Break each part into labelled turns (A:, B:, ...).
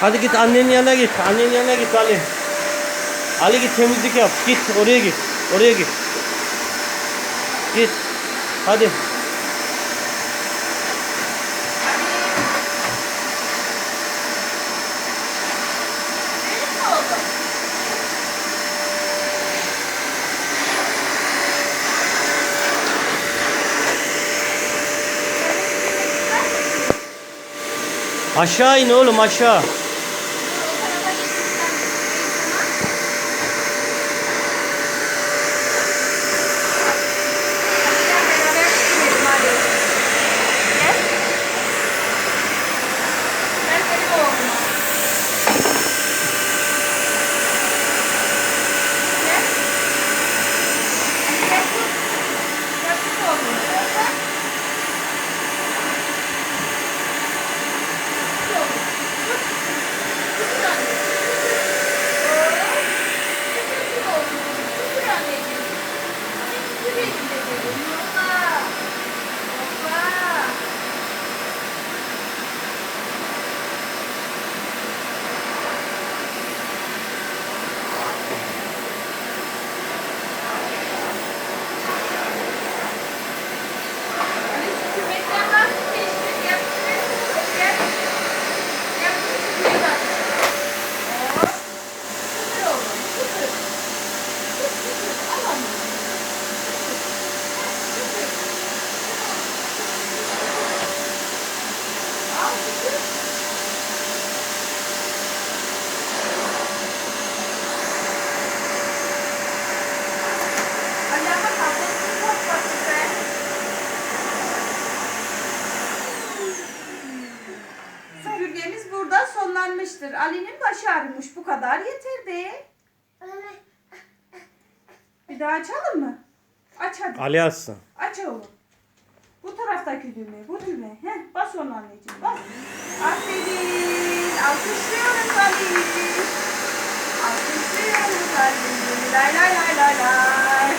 A: Hadi git annenin yanına git. Annenin yanına git Ali. Ali git temizlik yap. Git oraya git. Oraya git. Git. Hadi. Aşağı in oğlum aşağı.
B: Bir daha açalım mı? Aç hadi.
A: Ali açsın.
B: Aç oğlum. Bu taraftaki düğme. Bu düğme. Heh, bas onu anneciğim. Bas. Aferin. Alkışlıyoruz Ali. Alkışlıyoruz Ali. Lay lay lay lay lay.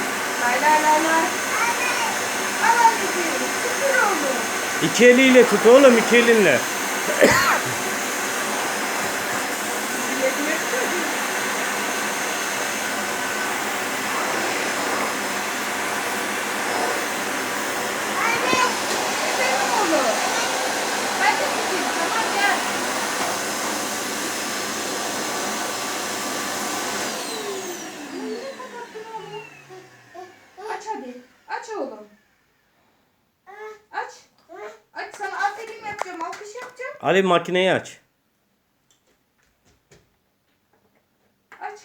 B: Lay lay lay lay. Al anneciğim. Süper oldu.
A: İki eliyle tut oğlum iki elinle.
B: Bilemiyor çocuğum. Efendim oğlum. Ben de gideyim. Tamam gel. Niye kapattın oğlum? Aç hadi. Aç oğlum. Aç. Aç sana aferin yapacağım. Alkış yapacağım.
A: Ali makineyi aç.
B: Aç.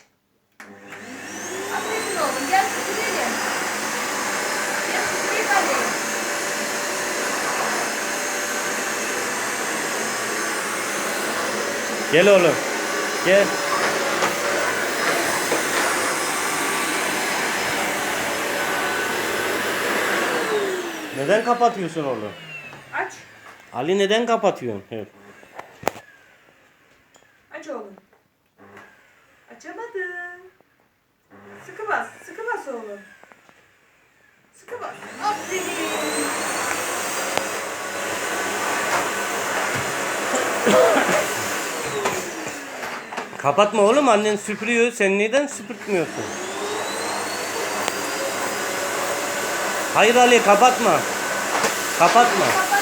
B: Aferin oğlum. Gel süpürelim. Gel süpürelim hadi.
A: Gel oğlum. Gel. Neden kapatıyorsun oğlum?
B: Aç.
A: Ali neden kapatıyorsun? Evet.
B: Aç oğlum. Açamadım. Sıkı bas. Sıkı bas oğlum. Sıkı bas. Aferin.
A: Kapatma oğlum annen süpürüyor. Sen neden süpürtmüyorsun? Hayır Ali kapatma. Kapatma.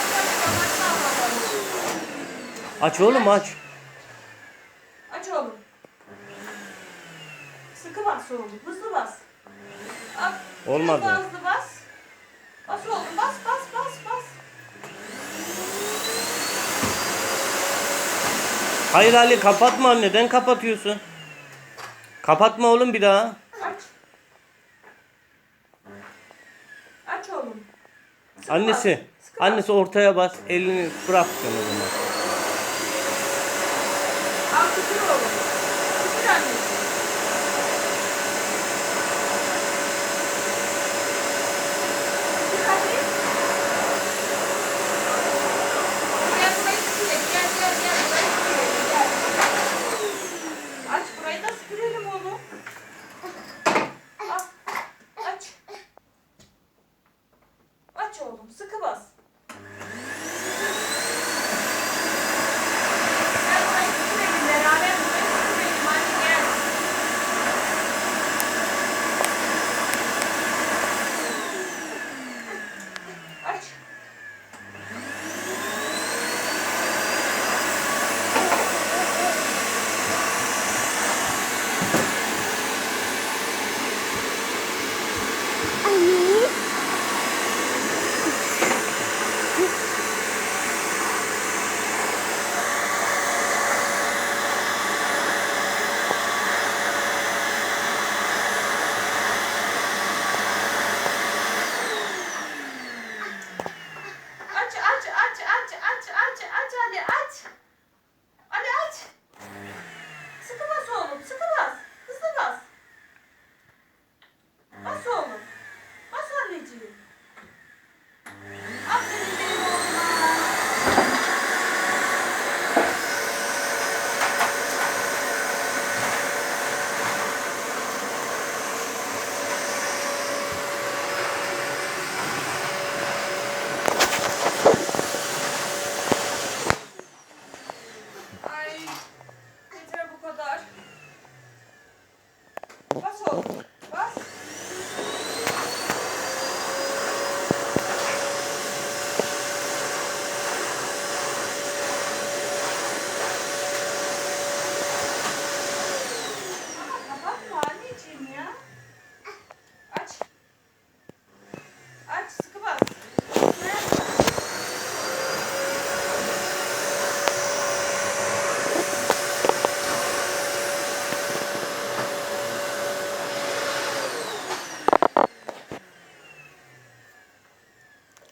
A: Aç oğlum aç.
B: Aç oğlum. Sıkı bas oğlum. Hızlı bas. At.
A: Olmadı.
B: Daha hızlı bas. Bas oğlum. Bas bas bas bas.
A: Hayır Ali kapatma neden kapatıyorsun? Kapatma oğlum bir daha.
B: Aç. Aç oğlum. Sıkı
A: Annesi.
B: bas.
A: Annesi ortaya bas. Elini bırak sen o zaman.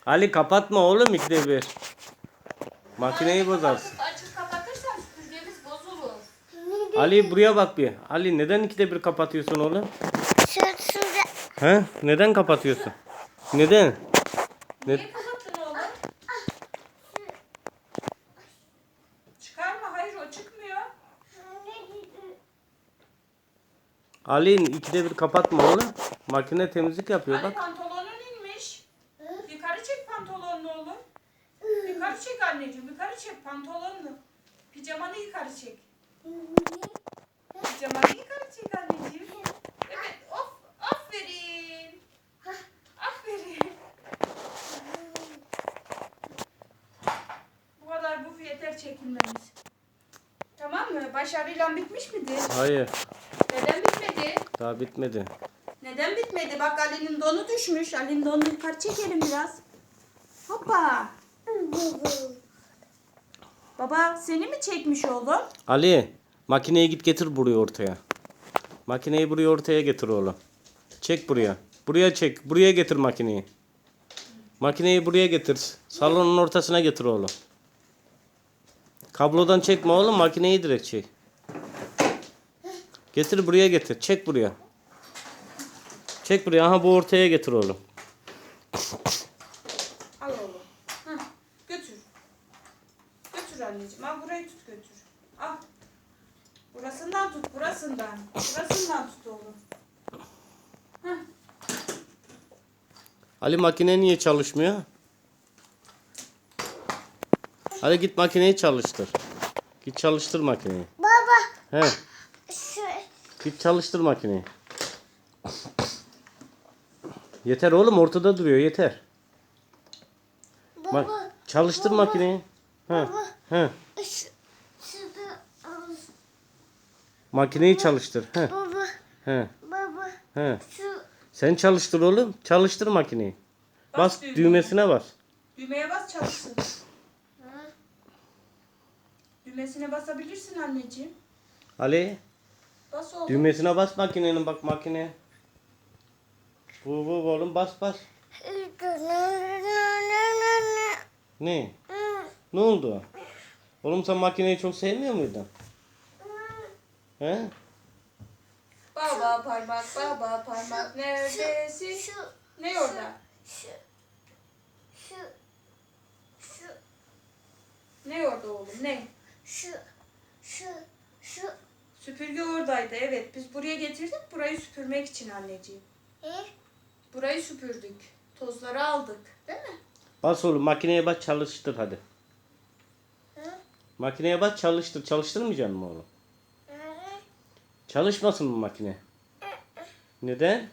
B: Ali kapatma
A: oğlum ikide bir. Makineyi bozarsın.
B: Açıp kapatırsan süpürgemiz bozulur.
A: Ali buraya bak bir. Ali neden ikide bir kapatıyorsun oğlum?
C: Şurada
A: He? Neden kapatıyorsun? Neden? Ne?
B: Niye kapattın oğlum? Çıkarma hayır o çıkmıyor.
A: Ali ikide bir kapatma oğlum. Makine temizlik yapıyor
B: Ali
A: bak.
B: pantolonun inmiş. Yukarı çek pantolonunu oğlum. Yukarı çek anneciğim yukarı çek pantolonunu. Pijamanı yukarı çek. Pijamanı yukarı çek anneciğim. Evet of aferin. Aferin. Bu yeter çekinmemiz. Tamam mı? Başarıyla bitmiş midir?
A: Hayır.
B: Neden bitmedi?
A: Daha bitmedi.
B: Neden bitmedi? Bak Ali'nin donu düşmüş. Ali'nin donunu yukarı çekelim biraz. Hoppa. Baba seni mi çekmiş oğlum?
A: Ali makineyi git getir buraya ortaya. Makineyi buraya ortaya getir oğlum. Çek buraya. Buraya çek. Buraya getir makineyi. Makineyi buraya getir. Salonun ortasına getir oğlum. Kablodan çekme oğlum. Makineyi direkt çek. Getir buraya getir. Çek buraya. Çek buraya. Aha bu ortaya getir oğlum.
B: Al oğlum. Hah, götür. Götür anneciğim. Al burayı tut götür. Al. Burasından tut burasından. Burasından tut oğlum. Hah.
A: Ali makine niye çalışmıyor? Hadi git makineyi çalıştır. Git çalıştır makineyi.
C: baba
A: He.
C: şu
A: Git çalıştır makineyi. Yeter oğlum ortada duruyor yeter. Bak
C: baba
A: çalıştır
C: baba,
A: makineyi. He. He.
C: şu şurada al.
A: Makineyi çalıştır. He.
C: baba
A: He.
C: baba
A: He.
C: şu
A: Sen çalıştır oğlum. Çalıştır makineyi.
B: Bas
A: Bas düğmesine bas.
B: Düğmeye bas çalışsın. Düğmesine basabilirsin anneciğim.
A: Ali
B: Bas oğlum.
A: düğmesine bas makinenin bak makine. Bu bu oğlum bas bas. Ne? Ne oldu? Oğlum sen makineyi çok sevmiyor muydun? He?
B: Baba parmak, baba parmak neredesin?
C: şu
B: Ne orada?
C: şu şu şu
B: Ne orada oğlum? Ne?
C: Şu şu şu
B: Süpürge oradaydı. Evet, biz buraya getirdik. Burayı süpürmek için anneciğim.
C: e
B: Burayı süpürdük. Tozları aldık. Değil mi?
A: Bas oğlum makineye bas çalıştır hadi.
C: Hı?
A: Makineye bas çalıştır. Çalıştırmayacaksın mı oğlum?
C: e
A: Çalışmasın mı makine? Neden?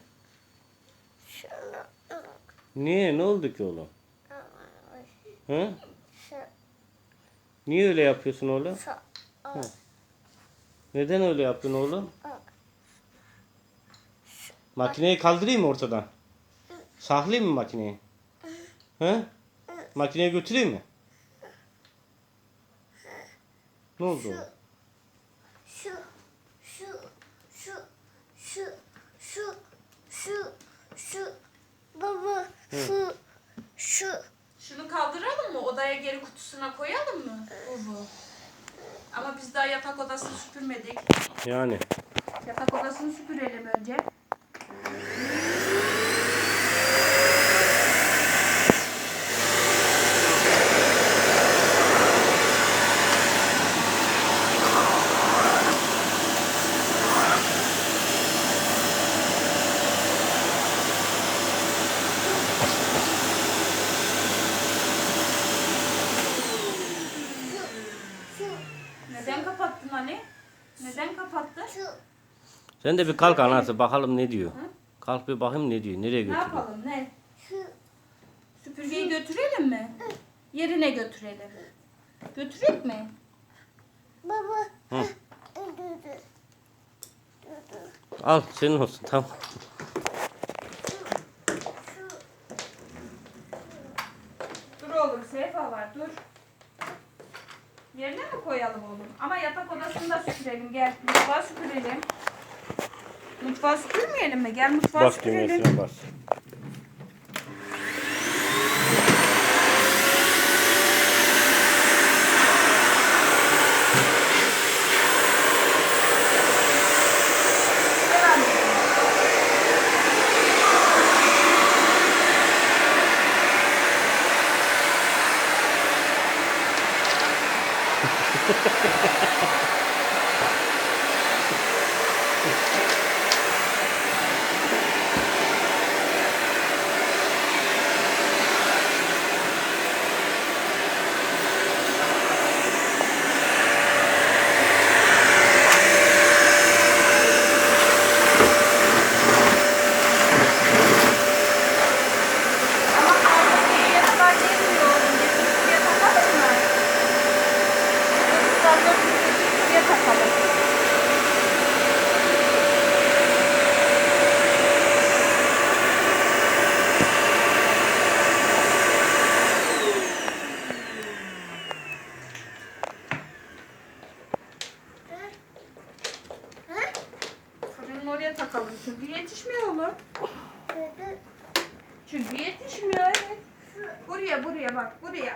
C: şunu
A: Niye? Ne oldu ki oğlum? Hı?
C: Şu
A: Niye öyle yapıyorsun oğlum?
C: şu
A: Neden öyle yaptın oğlum? Makineyi kaldırayım mı ortadan? Saklayayım mı makineyi? He? Makineye götüreyim mi? Ne oldu? oğlum?
C: şu şu şu şu şu şu şu baba şu şu
B: Şunu kaldıralım mı? Odaya geri kutusuna koyalım mı? Uvu. Ama biz daha yatak odasını süpürmedik.
A: Yani.
B: Yatak odasını süpürelim önce.
C: Şu.
B: Neden kapattın Ali? Neden kapattın?
C: Şu.
A: Sen de bir kalk anası bakalım ne diyor. Kalk bir bakayım ne diyor. Nereye
B: Ne
A: götürüyor?
B: yapalım ne? Süpürgeyi götürelim mi? Yerine götürelim. Götürek mi?
C: Baba.
A: Hı. Al senin olsun tamam.
B: Dur oğlum Seyfa var dur. Yerine mi koyalım oğlum? Ama yatak odasını da süpürelim gel. Mutfağı süpürelim. Mutfağı süpürmeyelim mi? Gel mutfağı
A: Bas
B: süpürelim.
A: düğmesine bas.
B: Buraya.